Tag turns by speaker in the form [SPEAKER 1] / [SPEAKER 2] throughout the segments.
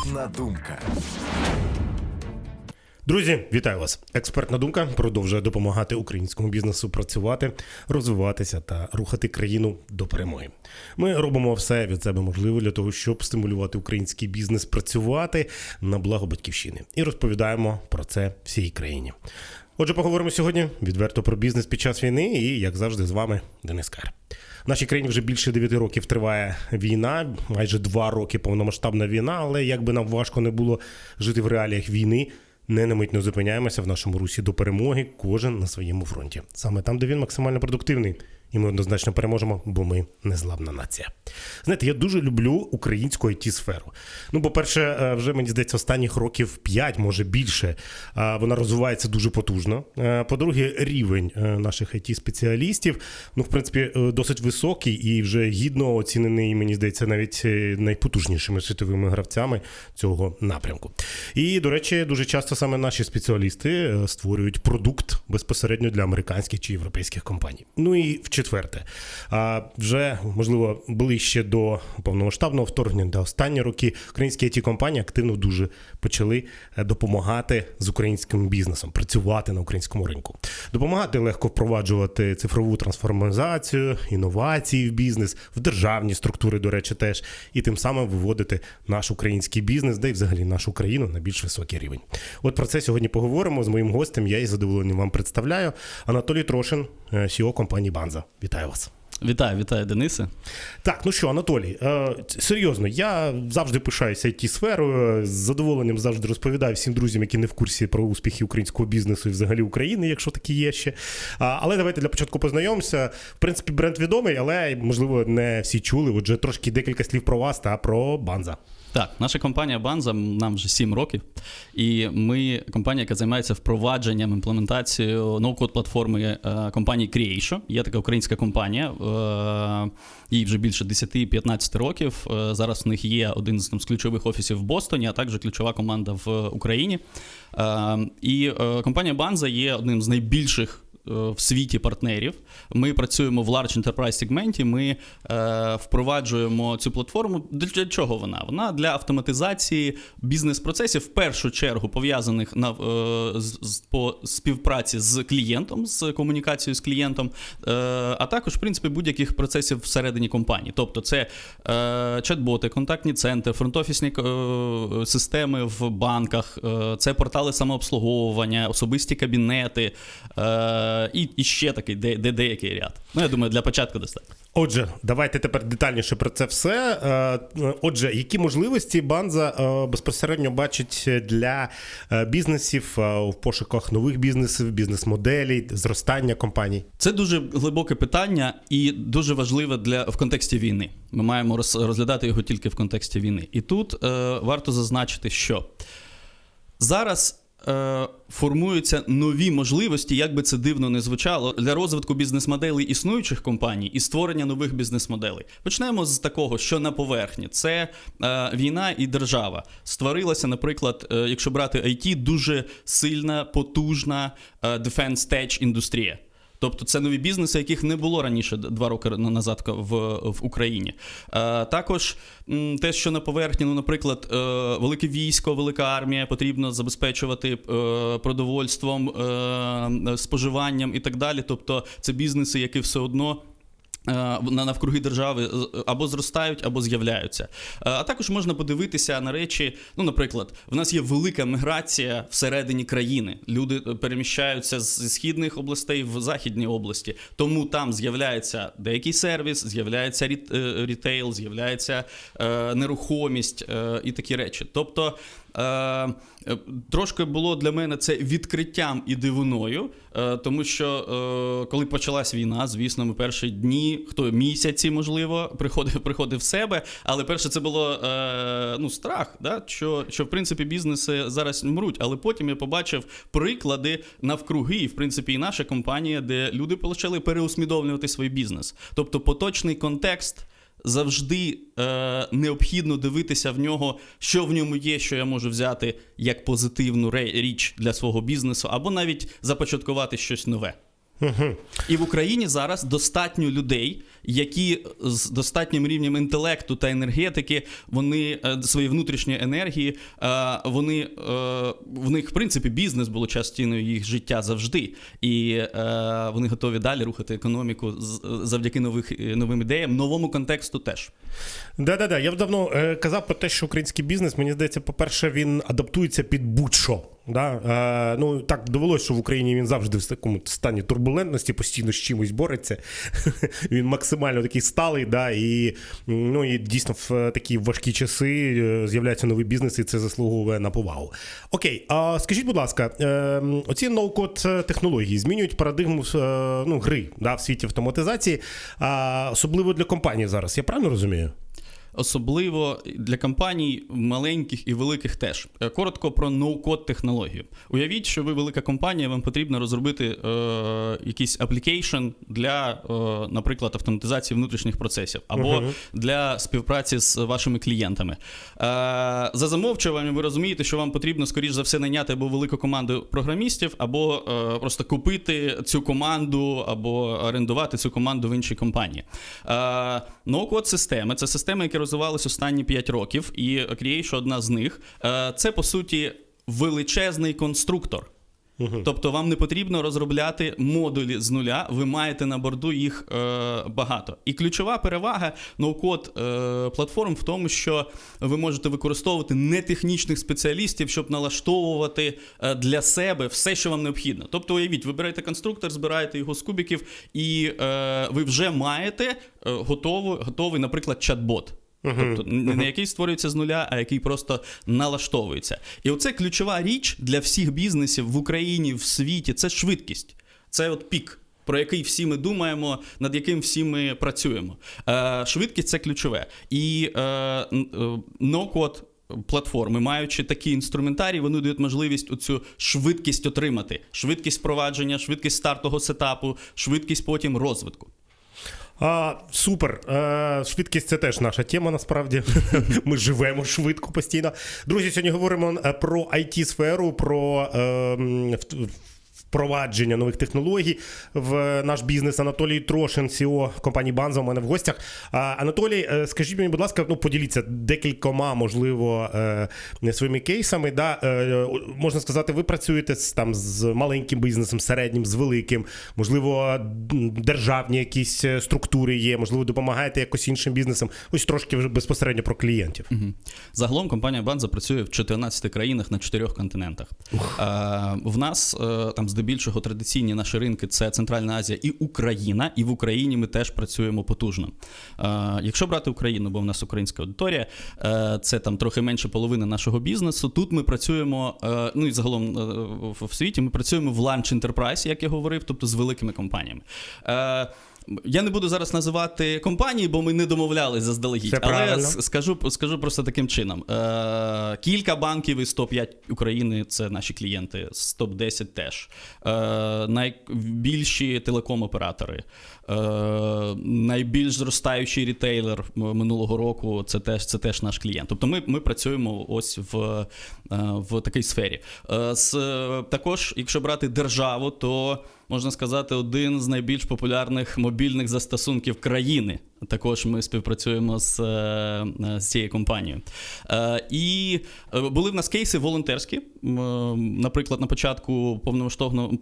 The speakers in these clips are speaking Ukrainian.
[SPEAKER 1] Експертна думка.
[SPEAKER 2] Друзі, вітаю вас! Експертна думка продовжує допомагати українському бізнесу працювати, розвиватися та рухати країну до перемоги. Ми робимо все від себе можливе для того, щоб стимулювати український бізнес працювати на благо батьківщини, і розповідаємо про це всій країні. Отже, поговоримо сьогодні відверто про бізнес під час війни, і як завжди, з вами Денис Кар. В нашій країні вже більше 9 років триває війна, майже 2 роки повномасштабна війна. Але як би нам важко не було жити в реаліях війни, не на не зупиняємося в нашому русі до перемоги, кожен на своєму фронті. Саме там, де він максимально продуктивний. І ми однозначно переможемо, бо ми незламна нація. Знаєте, я дуже люблю українську it сферу Ну, по-перше, е, вже мені здається, останніх років 5, може більше, е, вона розвивається дуже потужно. Е, По-друге, рівень наших it спеціалістів ну, в принципі, досить високий і вже гідно оцінений, мені здається, навіть найпотужнішими світовими гравцями цього напрямку. І, до речі, дуже часто саме наші спеціалісти створюють продукт безпосередньо для американських чи європейських компаній. Ну і в четверте, а вже можливо ближче до повномасштабного вторгнення та останні роки українські it компанії активно дуже почали е, допомагати з українським бізнесом, працювати на українському ринку, допомагати легко впроваджувати цифрову трансформізацію, інновації в бізнес, в державні структури, до речі, теж, і тим самим виводити наш український бізнес, де й взагалі нашу країну на більш високий рівень. От про це сьогодні поговоримо з моїм гостем. Я із задоволенням вам представляю Анатолій Трошин, CEO компанії Банза. Вітаю вас.
[SPEAKER 3] Вітаю, вітаю, Денисе.
[SPEAKER 2] Так, ну що, Анатолій, е, серйозно, я завжди пишаюся it сферою. З задоволенням завжди розповідаю всім друзям, які не в курсі про успіхи українського бізнесу і взагалі України, якщо такі є ще. А, але давайте для початку познайомимося. В принципі, бренд відомий, але можливо не всі чули. Отже, трошки декілька слів про вас та про Банза.
[SPEAKER 3] Так, наша компанія Банза нам вже 7 років, і ми компанія, яка займається впровадженням імплементацією ноу-код платформи е, компанії Creation. Є така українська компанія, е, їй вже більше 10-15 років. Е, зараз в них є один з, там, з ключових офісів в Бостоні, а також ключова команда в Україні. І компанія Банза є одним з найбільших. Е, В світі партнерів ми працюємо в Large Enterprise сегменті. Ми е, впроваджуємо цю платформу. Для чого вона? Вона для автоматизації бізнес-процесів, в першу чергу пов'язаних на е, з, по співпраці з клієнтом, з комунікацією з клієнтом, е, а також, в принципі, будь-яких процесів всередині компанії. Тобто, це е, чат-боти, контактні центри, фронт-офісні е, системи в банках, е, це портали самообслуговування, особисті кабінети е, і, і ще такий де, де деякий ряд. Ну, я думаю, для початку достатньо.
[SPEAKER 2] Отже, давайте тепер детальніше про це все. Е, Отже, які можливості Банза е, безпосередньо бачить для е, бізнесів в пошуках нових бізнесів, бізнес-моделей, зростання компаній?
[SPEAKER 3] Це дуже глибоке питання і дуже важливе для в контексті війни. Ми маємо розглядати його тільки в контексті війни. І тут е, варто зазначити, що зараз е, формуються нові можливості, як би це дивно не звучало, для розвитку бізнес-моделей існуючих компаній і створення нових бізнес-моделей. Почнемо з такого, що на поверхні це е, війна і держава. Створилася, наприклад, е, якщо брати IT, дуже сильна, потужна е, defense tech індустрія. Тобто це нові бізнеси, яких не було раніше два роки на- назад в, в Україні. Е, також те, що на поверхні, ну, наприклад, е, велике військо, велика армія, потрібно забезпечувати е, продовольством, е, споживанням і так далі. Тобто це бізнеси, які все одно. Е, На навкруги держави або зростають, або з'являються. Е, А також можна подивитися на речі. Ну, наприклад, в нас є велика міграція всередині країни. Люди е, переміщаються з- східних областей в західні області. Тому там з'являється деякий сервіс, з'являється ріт- рітейл, з'являється нерухомість і такі речі. Тобто. Е, е, трошки було для мене це відкриттям і дивиною, е, тому що коли почалась війна, звісно, ми перші дні, хто місяці, можливо, приходив, приходив в себе. Але перше це було ну, страх, да? що, що в принципі бізнеси зараз мруть. Але потім я побачив приклади навкруги, і в принципі і наша компанія, де люди почали переусвідомлювати свій бізнес. Тобто поточний контекст завжди е, необхідно дивитися в нього, що в ньому є, що я можу взяти як позитивну річ для свого бізнесу, або навіть започаткувати щось нове. І в Україні зараз достатньо людей, які з достатнім рівнем інтелекту та енергетики, вони е, своєї внутрішньої енергії, е, вони е, в них в принципі бізнес було частиною їх життя завжди, і вони готові далі рухати економіку завдяки нових новим ідеям, новому контексту теж.
[SPEAKER 2] Да-да-да. Я вже давно казав про те, що український бізнес, мені здається, по-перше, він адаптується під будь-що. Да? Е, ну, так довелося, що в Україні він завжди в такому стані турбулентності, постійно з чимось бореться. він максимально такий сталий, да? і, ну, і дійсно в е, такі важкі часи е, з'являється новий бізнес, і це заслуговує на повагу. Окей, а скажіть, будь ласка, е, оці ноу-код технології змінюють парадигму е, ну, гри да, в світі автоматизації, а, особливо для компаній зараз. Я правильно розумію?
[SPEAKER 3] Особливо для компаній маленьких і великих теж. Е, Коротко про ноу-код технологію. Уявіть, що ви велика компанія, вам потрібно розробити е, якийсь аплікейшн для, е, наприклад, автоматизації внутрішніх процесів або для співпраці з вашими клієнтами. Е, за замовчуванням ви розумієте, що вам потрібно, скоріш за все, найняти або велику команду програмістів, або е, просто купити цю команду, або орендувати цю команду в іншій компанії. Е, ноу-код системи це системи, які розвивалися останні 5 років, і Creation одна з них. Е, це по суті величезний конструктор. Тобто вам не потрібно розробляти модулі з нуля, ви маєте на борду їх е, багато. І ключова перевага ноу-код е, платформ в тому, що ви можете використовувати нетехнічних спеціалістів, щоб налаштовувати е, для себе все, що вам необхідно. Тобто, уявіть, ви берете конструктор, збираєте його з кубиків, і е, ви вже маєте е, готовий, готовий, наприклад, чат-бот. Тобто не не який створюється з нуля, а який просто налаштовується. І оце ключова річ для всіх бізнесів в Україні, в світі це швидкість. Це от пік, про який всі ми думаємо, над яким всі ми працюємо. Е, швидкість це ключове. І е, н- е, no-code Платформи, маючи такий інструментарій, вони дають можливість оцю швидкість отримати: швидкість впровадження, швидкість стартового сетапу, швидкість потім розвитку.
[SPEAKER 2] А, супер. А, швидкість це теж наша тема, насправді. Ми живемо швидко постійно. Друзі, сьогодні говоримо е, про it сферу про е, впровадження нових технологій в наш бізнес. Анатолій Трошин, CEO компанії Банза, у мене в гостях. Анатолій, е, скажіть мені, будь ласка, ну поділіться декількома, можливо, е, своїми кейсами. Да? Е, можна сказати, ви працюєте з, там, з маленьким бізнесом, середнім, з великим, можливо, державні якісь структури є, можливо, допомагаєте якось іншим бізнесам. Ось трошки вже безпосередньо про клієнтів.
[SPEAKER 3] Мгм. Загалом компанія Банза працює в 14 країнах на 4 континентах. Е, в нас там здебільшого традиційні наші ринки це Центральна Азія і Україна, і в Україні ми теж працюємо потужно. Якщо брати Україну, бо в нас українська аудиторія, е, це там трохи менше половини нашого бізнесу. Тут ми працюємо, е, ну і загалом е, в, в світі ми працюємо в ланч Enterprise, як я говорив, тобто з великими компаніями. Я не буду зараз називати компанії, бо ми не домовлялись заздалегідь.
[SPEAKER 2] Це
[SPEAKER 3] але
[SPEAKER 2] правильно.
[SPEAKER 3] скажу, скажу просто таким чином: е, кілька банків із топ-5 України це наші клієнти, з топ-10 теж. Е, найбільші телеком-оператори, е, найбільш зростаючий рітейлер минулого року це теж, це теж наш клієнт. Тобто ми, ми працюємо ось в, е, в такій сфері. Е, з, також, якщо брати державу, то можна сказати, один з найбільш популярних мобільних застосунків країни. Також ми співпрацюємо з, е, з цією компанією. Е, І е, були в нас кейси волонтерські. Е, Наприклад, на початку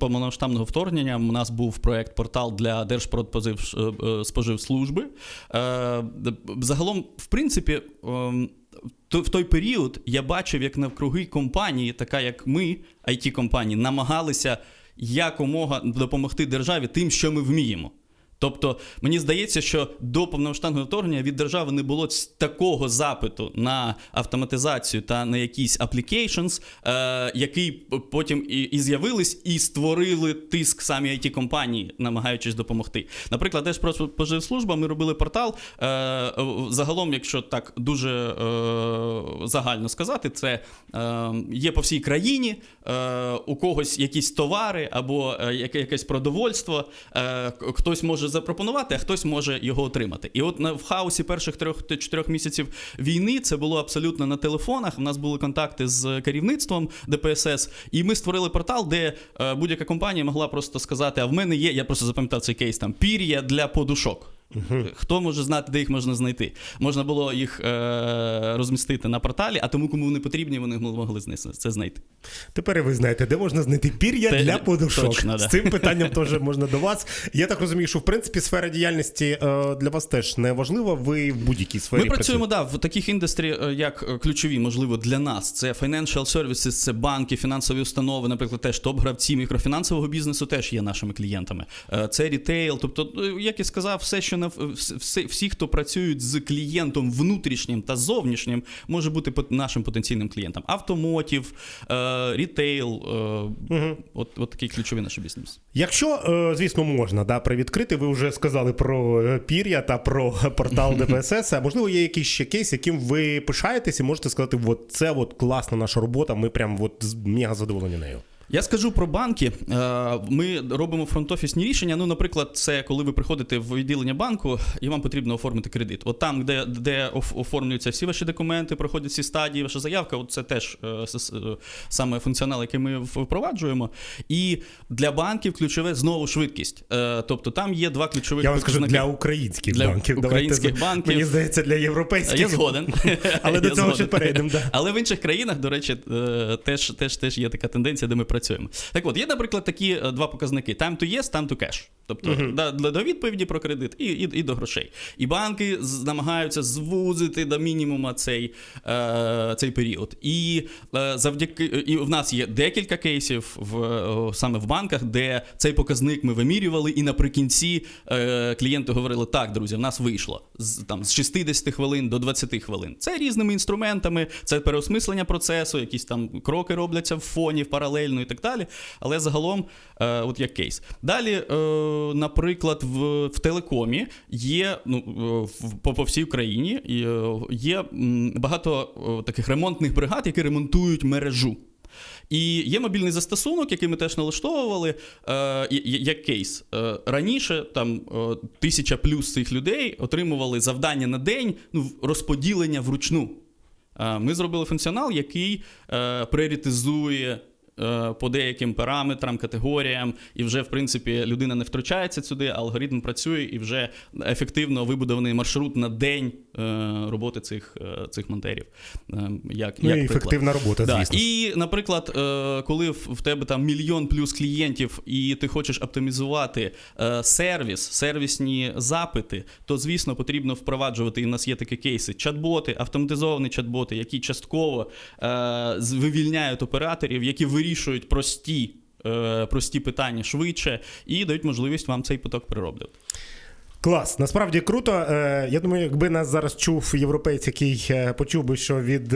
[SPEAKER 3] повномасштабного вторгнення у нас був проект портал для Держпродспоживслужби. Е, Загалом, в принципі, ем, в той період я бачив, як навкруги компанії, така як ми, it компанії намагалися якомога допомогти державі тим, що ми вміємо. Тобто, мені здається, що до повномасштабного вторгнення від держави не було такого запиту на автоматизацію та на якісь applications, е, який потім і, і з'явились, і створили тиск самі it компанії, намагаючись допомогти. Наприклад, Держпродспоживслужба, ми робили портал. Е, загалом, якщо так дуже е, загально сказати, це е, є по всій країні, е, у когось якісь товари або е, яке- якесь продовольство, е, хтось може запропонувати, а хтось може його отримати. І от в хаосі перших трьох-чотирьох місяців війни це було абсолютно на телефонах. У нас були контакти з керівництвом ДПСС, і ми створили портал, де е, будь-яка компанія могла просто сказати: а в мене є, я просто запам'ятав цей кейс там пір'я для подушок. Хто може знати, де їх можна знайти? Можна було їх е- розмістити на порталі, а тому, кому вони потрібні, вони могли це знайти.
[SPEAKER 2] Тепер і ви знаєте, де можна знайти пір'я
[SPEAKER 3] Те-
[SPEAKER 2] для подушок.
[SPEAKER 3] точно, да.
[SPEAKER 2] З цим питанням теж можна до вас. Я так розумію, що в принципі сфера діяльності е, для вас теж не важлива. Ви в будь-якій сфері
[SPEAKER 3] Ми працюємо да, в таких індустрі, е, як е, ключові, можливо, для нас. Це financial services, це банки, фінансові установи, наприклад, теж топ-гравці мікрофінансового бізнесу теж є нашими клієнтами. Е, Це рітейл. Тобто, е, як я сказав, все, що на всі, всі, хто працюють з клієнтом внутрішнім та зовнішнім, може бути нашим потенційним клієнтом. Автомотів, е, рітейл, е, от, от такий ключовий наш бізнес.
[SPEAKER 2] Якщо, е, звісно, можна да, привідкрити, ви вже сказали про пір'я та про портал ДПСС. А можливо, є якийсь ще кейс, яким ви пишаєтесь і можете сказати, от це от класна наша робота, ми прям от мега задоволені нею.
[SPEAKER 3] Я скажу про банки. Е, Ми робимо фронт-офісні рішення. Ну, наприклад, це коли ви приходите в відділення банку і вам потрібно оформити кредит. От там, де, де оформлюються всі ваші документи, проходять всі стадії, ваша заявка. От це теж е, е, саме функціонал, який ми впроваджуємо. І для банків ключове знову швидкість. Тобто там є два ключових
[SPEAKER 2] Я вам скажу для українських
[SPEAKER 3] Для
[SPEAKER 2] банків.
[SPEAKER 3] українських
[SPEAKER 2] Давайте,
[SPEAKER 3] банків.
[SPEAKER 2] Мені здається, для європейських.
[SPEAKER 3] Я згоден.
[SPEAKER 2] Але до цього ще перейдемо.
[SPEAKER 3] Але в інших країнах, до речі, теж, теж, теж є така тенденція, де ми працюємо. Так от, є, наприклад, такі е, два показники: time to yes, time to cash. Тобто да, для до відповіді про кредит і, і, і до грошей. І банки намагаються звузити до мінімума цей, е, цей період. І е, завдяки і в нас є декілька кейсів в саме в банках, де цей показник ми вимірювали, і наприкінці е, клієнти говорили: так, друзі, в нас вийшло з там з 60 хвилин до 20 хвилин. Це різними інструментами, це переосмислення процесу, якісь там кроки робляться в фоні, паралельно і так далі. Але загалом, е, от як кейс. Далі, е, наприклад, в, в телекомі є ну, е, в- по, по всій Україні е, є багато е, таких ремонтних бригад, які ремонтують мережу. І є мобільний застосунок, який ми теж налаштовували, е, як кейс. Е, раніше там е, тисяча плюс цих людей отримували завдання на день ну, розподілення вручну. Е, Ми зробили функціонал, який е, пріоритизує по деяким параметрам, категоріям, і вже, в принципі, людина не втручається сюди, а алгоритм працює і вже ефективно вибудований маршрут на день е, роботи цих, е, цих монтерів. Е, Як,
[SPEAKER 2] Ну,
[SPEAKER 3] як
[SPEAKER 2] і ефективна робота,
[SPEAKER 3] Да.
[SPEAKER 2] звісно.
[SPEAKER 3] І, наприклад, е, коли в тебе там мільйон плюс клієнтів, і ти хочеш оптимізувати е, сервіс, сервісні запити, то звісно потрібно впроваджувати. І в нас є такі кейси: чат-боти, автоматизовані чат-боти, які частково е, вивільняють операторів, які вирішують прості. е, Прості питання швидше і дають можливість вам цей поток перероблювати.
[SPEAKER 2] Клас, насправді круто. Е, Я думаю, якби нас зараз чув європейць, який е, почув би, що від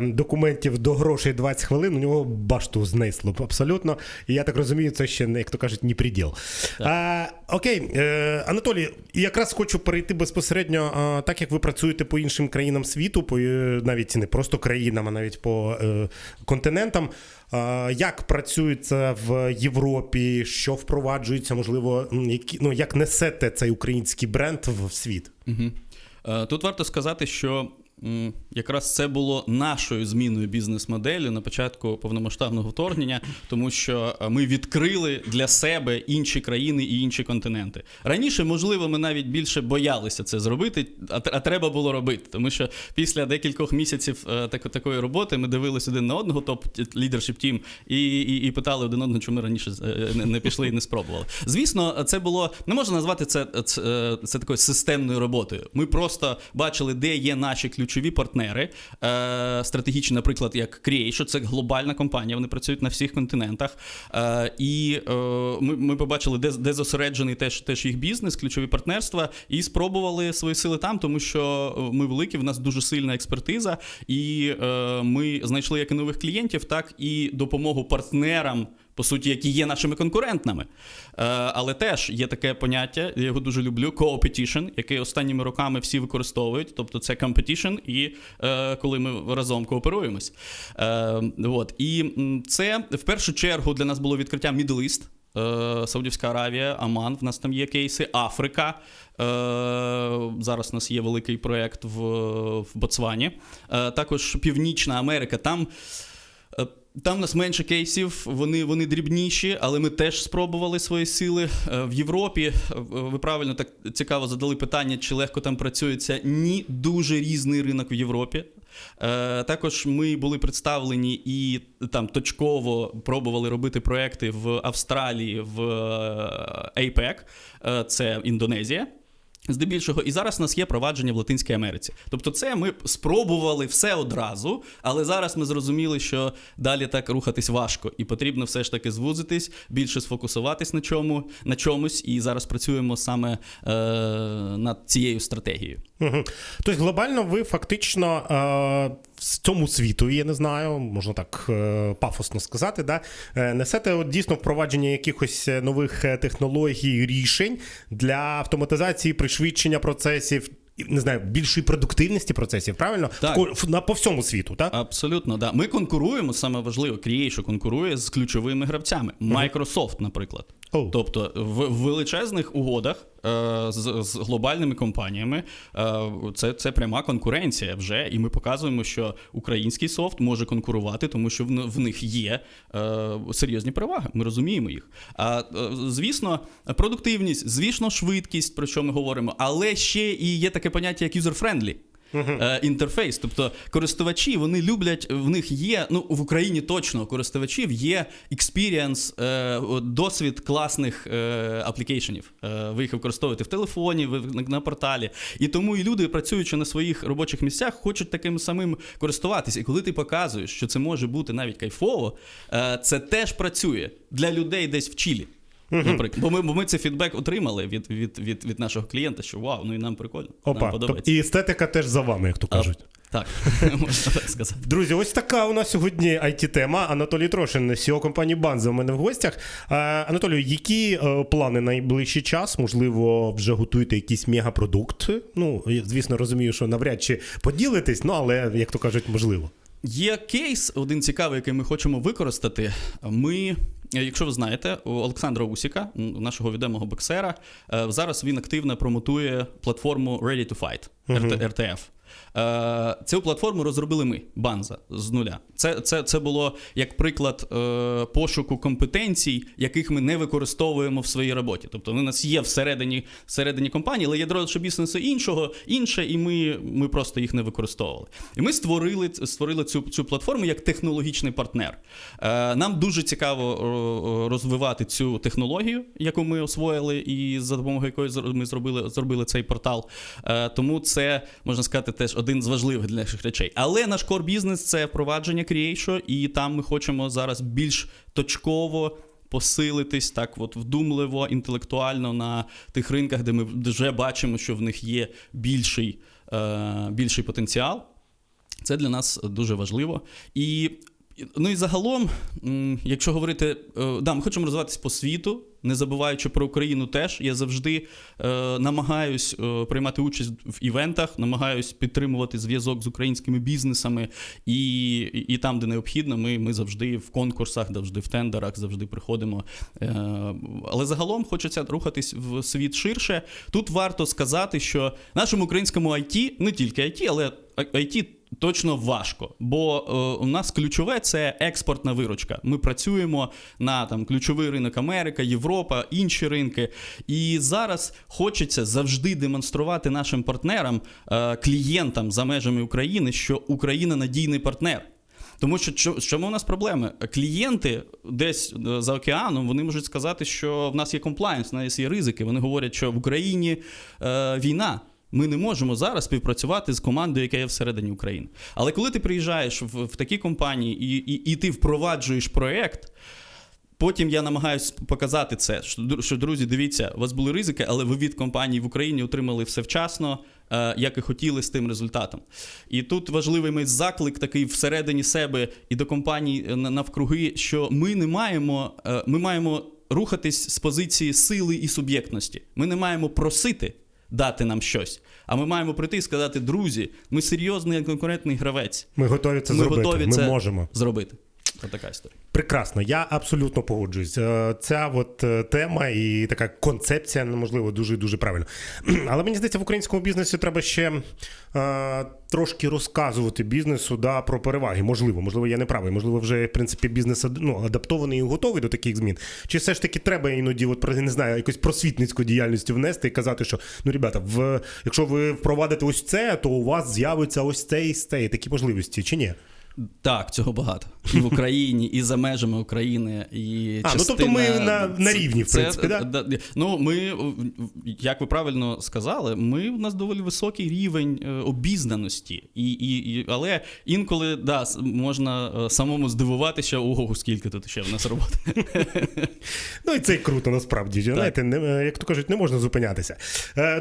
[SPEAKER 2] документів до грошей 20 хвилин, у нього башту знесло б абсолютно. І я так розумію, це ще не як то кажуть, ні приділ. А, окей, Анатолій, якраз хочу перейти безпосередньо, так як ви працюєте по іншим країнам світу, по навіть не просто країнам, а навіть по континентам. Як працюється в Європі? Що впроваджується? Можливо, які ну як несете цей український бренд в світ?
[SPEAKER 3] Угу. Тут варто сказати, що якраз це було нашою зміною бізнес-моделі на початку повномасштабного вторгнення, тому що е, ми відкрили для себе інші країни і інші континенти. Раніше, можливо, ми навіть більше боялися це зробити, а, треба було робити. Тому що після декількох місяців е, такої роботи ми дивилися один на одного, топ лідершіп тім, і, і, і питали один одного, чому ми раніше е, не, не пішли і не спробували. Звісно, це було не можна назвати це, це, це такою системною роботою. Ми просто бачили, де є наші ключові партнери, е, стратегічні, наприклад, як Creation, це глобальна компанія, вони працюють на всіх континентах. Е, і е, ми, ми побачили, де, де зосереджений теж, теж їх бізнес, ключові партнерства, і спробували свої сили там, тому що е, ми великі, в нас дуже сильна експертиза, і е, ми знайшли як і нових клієнтів, так і допомогу партнерам. По суті, які є нашими конкурентами. Е, але теж є таке поняття, я його дуже люблю: co-opetition, яке останніми роками всі використовують. Тобто це competition, і е, коли ми разом кооперуємось. Е, от. І це в першу чергу для нас було відкриття Middle. Е, Саудівська Аравія, Аман, в нас там є кейси, Африка. Е, зараз у нас є великий проєкт в, в Ботсвані. Е, також Північна Америка. Там Там у нас менше кейсів, вони, вони дрібніші, але ми теж спробували свої сили. Е, В Європі е, ви правильно так цікаво задали питання, чи легко там працюється. Ні, дуже різний ринок в Європі. Е, Також ми були представлені і там точково пробували робити проекти в Австралії, в APEC, це Індонезія. Здебільшого, і зараз у нас є провадження в Латинській Америці. Тобто, це ми спробували все одразу, але зараз ми зрозуміли, що далі так рухатись важко, і потрібно все ж таки звузитись, більше сфокусуватись на чому на чомусь. І зараз працюємо саме е, над цією стратегією.
[SPEAKER 2] Угу. Тобто глобально ви фактично е, в цьому світу, я не знаю, можна так е, пафосно сказати, да, е, несете от, дійсно впровадження якихось е, нових е, технологій, рішень для автоматизації, пришвидшення процесів. Не знаю, більшої продуктивності процесів, правильно?
[SPEAKER 3] Так.
[SPEAKER 2] На, по всьому світу, так?
[SPEAKER 3] Абсолютно, да. Ми конкуруємо, саме важливо, Creation конкурує з ключовими гравцями. Microsoft, наприклад.
[SPEAKER 2] Оу.
[SPEAKER 3] Тобто в, величезних угодах е, з, з глобальними компаніями е, це, це пряма конкуренція вже, і ми показуємо, що український софт може конкурувати, тому що в, в них є е, серйозні переваги. Ми розуміємо їх. А е, звісно, продуктивність, звісно, швидкість, про що ми говоримо, але ще і є таке поняття як user-friendly. Е, інтерфейс. Тобто користувачі вони люблять, в них є, ну в Україні точно користувачів є experience, е, досвід класних е, аплікейшенів. Ви їх використовуєте в телефоні, ви на, порталі. І тому і люди, працюючи на своїх робочих місцях, хочуть таким самим користуватись. І коли ти показуєш, що це може бути навіть кайфово, це теж працює для людей десь в Чилі. Наприклад, бо ми, бо ми цей фідбек отримали від, від, від, від нашого клієнта, що вау, ну і нам прикольно. нам подобається.
[SPEAKER 2] тобто, і естетика теж за вами, як то кажуть.
[SPEAKER 3] Так, можна так сказати.
[SPEAKER 2] Друзі, ось така у нас сьогодні it тема Анатолій Трошин, CEO компанії Банза у мене в гостях. Анатолію, які е, плани на найближчий час? Можливо, вже готуєте якийсь мегапродукт? Ну, я, звісно, розумію, що навряд чи поділитесь, ну але як то кажуть, можливо.
[SPEAKER 3] Є кейс, один цікавий, який ми хочемо використати. Ми, якщо ви знаєте, у Олександра Усіка, нашого відомого боксера, е, зараз він активно промотує платформу Ready to Fight, RT- RTF. Е, Цю платформу розробили ми, Банза, з нуля. Це, це, це було як приклад е, пошуку компетенцій, яких ми не використовуємо в своїй роботі. Тобто вони у нас є всередині, всередині компанії, але ядро бізнесу іншого, інше, і ми, ми просто їх не використовували. І ми створили, створили цю, цю платформу як технологічний партнер. Е, Нам дуже цікаво е, розвивати цю технологію, яку ми освоїли, і за допомогою якої ми зробили, зробили цей портал. Е, Тому це можна сказати теж один з важливих для наших речей. Але наш кор бізнес це впровадження Creation, і там ми хочемо зараз більш точково. Посилитись так, от вдумливо, інтелектуально на тих ринках, де ми вже бачимо, що в них є більший, е, більший потенціал. Це для нас дуже важливо. І ну і загалом, якщо говорити, е, да, ми хочемо розвиватись по світу, не забуваючи про Україну теж. Я завжди е, намагаюсь е, приймати участь в івентах, намагаюсь підтримувати зв'язок з українськими бізнесами, і, і, там, де необхідно, ми, ми завжди в конкурсах, завжди в тендерах, завжди приходимо. Е, але загалом хочеться рухатись в світ ширше. Тут варто сказати, що нашому українському IT, не тільки IT, але IT точно важко, бо е, у нас ключове це експортна виручка. Ми працюємо на там ключовий ринок Америка, Європа, інші ринки. І зараз хочеться завжди демонструвати нашим партнерам, е, клієнтам за межами України, що Україна надійний партнер. Тому що чому у нас проблеми? Клієнти десь е, за океаном вони можуть сказати, що в нас є комплайнс, в нас є ризики. Вони говорять, що в Україні е, війна. Ми не можемо зараз співпрацювати з командою, яка є всередині України. Але коли ти приїжджаєш в, в такі компанії і, і, і ти впроваджуєш проект, Потім я намагаюся показати це, що, що друзі, дивіться, у вас були ризики, але ви від компанії в Україні отримали все вчасно, е, як і хотіли з тим результатом. І тут важливий мій заклик такий всередині себе і до компаній е, навкруги, що ми не маємо, е, ми маємо рухатись з позиції сили і суб'єктності. Ми не маємо просити дати нам щось, а ми маємо прийти і сказати: друзі, ми серйозний конкурентний гравець.
[SPEAKER 2] Ми готові це
[SPEAKER 3] Ми
[SPEAKER 2] зробити.
[SPEAKER 3] готові
[SPEAKER 2] ми
[SPEAKER 3] це
[SPEAKER 2] можемо.
[SPEAKER 3] зробити. Отака історія.
[SPEAKER 2] Прекрасно, я абсолютно погоджуюсь. Е, Ця от е, тема і така концепція, можливо, дуже дуже правильно. Але мені здається, в українському бізнесі треба ще е, трошки розказувати бізнесу да, про переваги. Можливо, можливо, я не правий. Можливо, вже в принципі бізнес ну, адаптований і готовий до таких змін. Чи все ж таки треба іноді, от про- не знаю, якусь просвітницьку діяльність внести і казати, що ну, ребята, в якщо ви впровадите ось це, то у вас з'явиться ось це і це, і такі можливості, чи ні?
[SPEAKER 3] Так, цього багато. І в Україні, і за межами України, і
[SPEAKER 2] А, ну, тобто ми на- на рівні, в
[SPEAKER 3] Це-
[SPEAKER 2] принципі, да?
[SPEAKER 3] да, Ну, ми, як ви правильно сказали, ми, у нас доволі високий рівень е, обізнаності. І, і, і, але інколи да, можна е, самому здивуватися, ого, скільки тут ще в нас роботи.
[SPEAKER 2] Ну і це круто, насправді. Знаєте, е, як то кажуть, не можна зупинятися.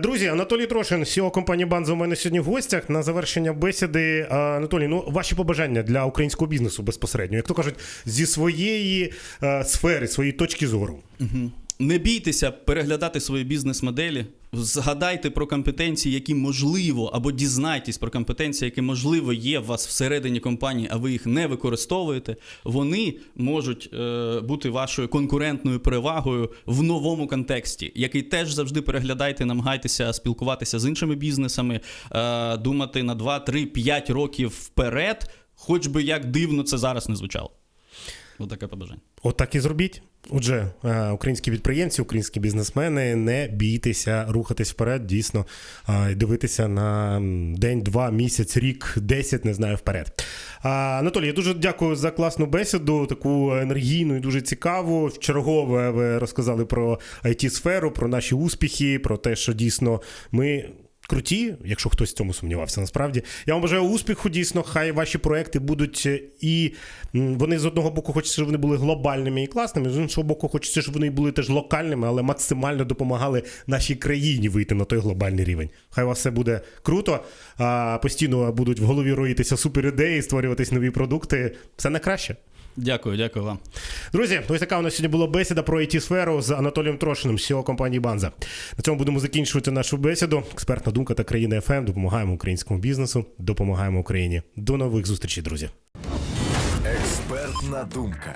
[SPEAKER 2] Друзі, Анатолій Трошин, CEO компанії Банза у мене сьогодні в гостях. На завершення бесіди. Анатолій, ну ваші побажання для українського бізнесу безпосередньо, як то кажуть, зі своєї е, сфери, своєї точки зору.
[SPEAKER 3] Не бійтеся переглядати свої бізнес-моделі. Згадайте про компетенції, які можливо, або дізнайтесь про компетенції, які можливо є у вас всередині компанії, а ви їх не використовуєте. Вони можуть е, бути вашою конкурентною перевагою в новому контексті, який теж завжди переглядайте, намагайтеся спілкуватися з іншими бізнесами, е, думати на 2, 3, 5 років вперед, хоч би як дивно це зараз не звучало. Ось таке побажання.
[SPEAKER 2] Отак і зробіть. Отже, е, українські підприємці, українські бізнесмени, не бійтеся рухатись вперед, дійсно е, дивитися на день, два, місяць, рік, десять, не знаю, вперед. Анатолій, я дуже дякую за класну бесіду, таку енергійну і дуже цікаву. В чергове ви розказали про it сферу про наші успіхи, про те, що дійсно ми. Круті, якщо хтось в цьому сумнівався, насправді. Я вам бажаю успіху, дійсно, хай ваші проекти будуть е, і вони з одного боку хочеться, щоб вони були глобальними і класними, з іншого боку, хочеться, щоб вони були теж локальними, але максимально допомагали нашій країні вийти на той глобальний рівень. Хай у вас все буде круто, а постійно будуть в голові роїтися супер ідеї, створюватись нові продукти. Все на краще.
[SPEAKER 3] Дякую, дякую вам.
[SPEAKER 2] Друзі, ось така у нас сьогодні була бесіда про it сферу з Анатолієм Трошиним, CEO компанії Банза. На цьому будемо закінчувати нашу бесіду. Експертна думка та країна ФМ. Допомагаємо українському бізнесу, допомагаємо Україні. До нових зустрічей, друзі.
[SPEAKER 1] Експертна думка.